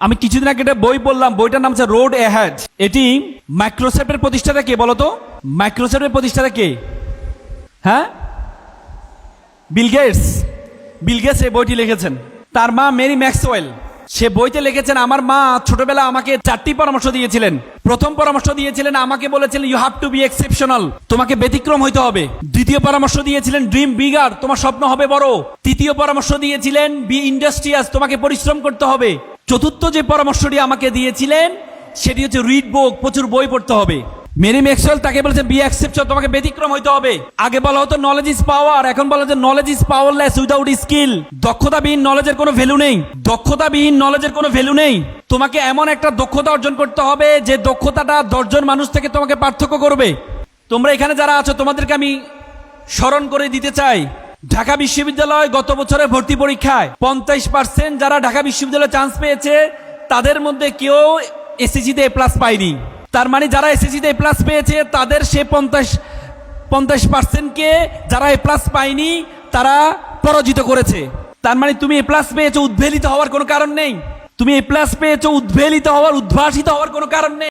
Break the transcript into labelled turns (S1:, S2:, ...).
S1: আমি কিছুদিন আগে একটা বই পড়লাম, বইটার নাম হচ্ছে রোড এহ্যাড এটি মাইক্রোসফটের প্রতিষ্ঠাতা কে বলতো মাইক্রোসফটের প্রতিষ্ঠাতা কে? হ্যাঁ? বিল গেটস বিল গেটস এই বইটি লিখেছেন। তার মা মেরি ম্যাক্সওয়েল সে বইতে লিখেছেন, আমার মা ছোটবেলা আমাকে চারটি পরামর্শ দিয়েছিলেন। প্রথম পরামর্শ দিয়েছিলেন, আমাকে বলেছিলেন you have to be exceptional তোমাকে ব্যতিক্রম হইতে হবে। দ্বিতীয় পরামর্শ দিয়েছিলেন ড্রিম বিগার তোমার স্বপ্ন হবে বড়। তৃতীয় পরামর্শ দিয়েছিলেন বি ইন্ডাস্ট্রিয়াস তোমাকে পরিশ্রম করতে হবে। চতুর্থ যে পরামর্শটি আমাকে দিয়েছিলেন, সেটি হচ্ছে রিড বুক প্রচুর বই পড়তে হবে। মেরি ম্যাক্সওয়েল তাকে বলেছে বি অ্যাকসেপ্ট তোমাকে ব্যতিক্রম হইতে হবে। আগে বলা হতো নলেজ ইজ পাওয়ার এখন বলা হচ্ছে knowledge is powerless without skill দক্ষতাবিহীন নলেজের কোনো ভ্যালু নেই। দক্ষতাবিহীন নলেজের কোনো ভ্যালু নেই। তোমাকে এমন একটা দক্ষতা অর্জন করতে হবে, যে দক্ষতাটা দশজন মানুষ থেকে তোমাকে পার্থক্য করবে। তোমরা এখানে যারা আছো, তোমাদেরকে আমি স্মরণ করে দিতে চাই। ঢাকা বিশ্ববিদ্যালয় গত বছরের ভর্তি পরীক্ষায় পঞ্চাশ পার্সেন্ট যারা ঢাকা বিশ্ববিদ্যালয়ে চান্স পেয়েছে, তাদের মধ্যে কেউ এসএসসিতে এ প্লাস পায়নি। তার মানে যারা এসএসসিতে এ প্লাস পেয়েছে, তাদের সে পঞ্চাশ পঞ্চাশ পার্সেন্টকে যারা এ প্লাস পায়নি, তারা পরাজিত করেছে। তার মানে তুমি এ প্লাস পেয়েছ উদ্ভেলিত হওয়ার কোনো কারণ নেই। তুমি এ প্লাস পেয়েছ উদ্ভেলিত হওয়ার, উদ্ভাসিত হওয়ার কোনো কারণ নেই।